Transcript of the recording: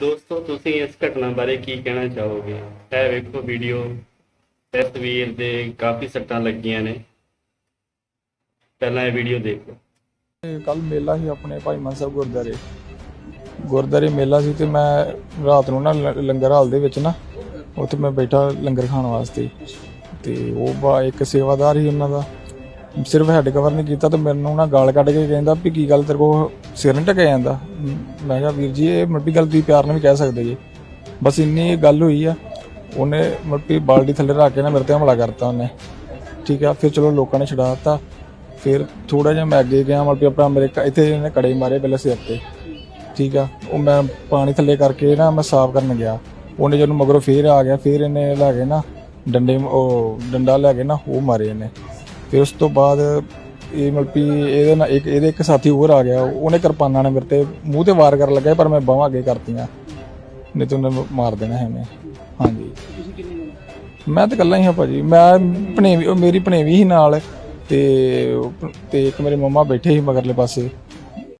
ਦੋਸਤੋ, ਤੁਸੀਂ ਇਸ ਘਟਨਾ ਬਾਰੇ ਕੀ ਕਹਿਣਾ ਚਾਹੋਗੇ? ਇਹ ਵੇਖੋ ਵੀਡੀਓ। ਤਸਵੀਰ ਦੇ ਕਾਫੀ ਸੱਟਾਂ ਲੱਗੀਆਂ ਨੇ। ਪਹਿਲਾਂ ਇਹ ਵੀਡੀਓ ਦੇਖੋ। ਕੱਲ ਮੇਲਾ ਸੀ ਆਪਣੇ ਭਾਈ ਮਾਨ ਸਾਹਿਬ ਗੁਰਦਾਰੇ ਗੁਰਦਾਰੇ ਮੇਲਾ ਸੀ ਤੇ ਮੈਂ ਰਾਤ ਨੂੰ ਨਾ ਲ- ਲੰਗਰ ਹਾਲ ਦੇ ਵਿੱਚ ਨਾ, ਉੱਥੇ ਮੈਂ ਬੈਠਾ ਲੰਗਰ ਖਾਣ ਵਾਸਤੇ। ਤੇ ਉਹ ਬਾ, ਇੱਕ ਸੇਵਾਦਾਰ ਹੀ ਉਹਨਾਂ ਦਾ। ਸਿਰਫ ਹੈਡ ਕਵਰ ਨਹੀਂ ਕੀਤਾ ਤੇ ਮੈਨੂੰ ਨਾ ਗਾਲ ਕੱਢ ਕੇ ਕਹਿੰਦਾ ਵੀ ਕੀ ਗੱਲ ਤੇਰੇ ਕੋ ਸਿਰ ਨਹੀਂ ਟਕਿਆ ਜਾਂਦਾ। ਮੈਂ ਕਿਹਾ, ਵੀਰ ਜੀ, ਇਹ ਮੱਪੀ ਗੱਲ ਤੁਸੀਂ ਪਿਆਰ ਨਾਲ ਵੀ ਕਹਿ ਸਕਦੇ ਜੀ। ਬਸ ਇੰਨੀ ਗੱਲ ਹੋਈ ਆ, ਉਹਨੇ ਮੱਪੀ ਬਾਲਟੀ ਥੱਲੇ ਰੱਖ ਕੇ ਨਾ ਮੇਰੇ ਤੇ ਹਮਲਾ ਕਰਤਾ ਉਹਨੇ। ਠੀਕ ਆ, ਫਿਰ ਚਲੋ ਲੋਕਾਂ ਨੇ ਛਡਾ ਦਿੱਤਾ। ਫਿਰ ਥੋੜਾ ਜਿਹਾ ਮੈਂ ਅੱਗੇ ਗਿਆ, ਮਤਲਬ ਆਪਣਾ ਮੇਰੇ ਇੱਥੇ ਇਹਨੇ ਕੜੇ ਮਾਰੇ ਪਹਿਲੇ ਸਿਰ ਤੇ। ਠੀਕ ਆ, ਉਹ ਮੈਂ ਪਾਣੀ ਥੱਲੇ ਕਰਕੇ ਨਾ ਮੈਂ ਸਾਫ਼ ਕਰਨ ਗਿਆ। ਉਹਨੇ ਜਦੋਂ ਮਗਰੋਂ ਫੇਰ ਆ ਗਿਆ, ਫਿਰ ਇਹਨੇ ਲੈ ਕੇ ਨਾ ਡੰਡੇ, ਉਹ ਡੰਡਾ ਲੈ ਕੇ ਨਾ ਉਹ ਮਾਰੇ ਇਹਨੇ। ਫਿਰ ਉਸ ਤੋਂ ਬਾਅਦ ਇਹ ਮਤਲਬ ਵੀ ਇਹਦੇ ਨਾਲ ਇੱਕ ਇਹਦੇ ਇੱਕ ਸਾਥੀ ਹੋਰ ਆ ਗਿਆ। ਉਹਨੇ ਕਿਰਪਾਨਾਂ ਨਾਲ ਮੇਰੇ ਤੇ ਮੂੰਹ ਤੇ ਵਾਰ ਕਰਨ ਲੱਗਾ ਪਰ ਮੈਂ ਬਾਹਾਂ ਅੱਗੇ ਕਰਤੀਆਂ। ਨਹੀਂ ਤਾਂ ਉਹਨੇ ਮਾਰ ਦੇਣਾ ਹੈ ਉਹਨੇ। ਹਾਂਜੀ। ਮੈਂ ਤਾਂ ਇਕੱਲਾ ਹੀ ਹਾਂ ਭਾਜੀ। ਮੈਂ ਭਣੇਵੀ ਉਹ ਮੇਰੀ ਭਣੇਵੀ ਹੀ ਨਾਲ ਤੇ ਤੇ ਇੱਕ ਮੇਰੇ ਮੰਮਾ ਬੈਠੇ ਸੀ ਮਗਰਲੇ ਪਾਸੇ।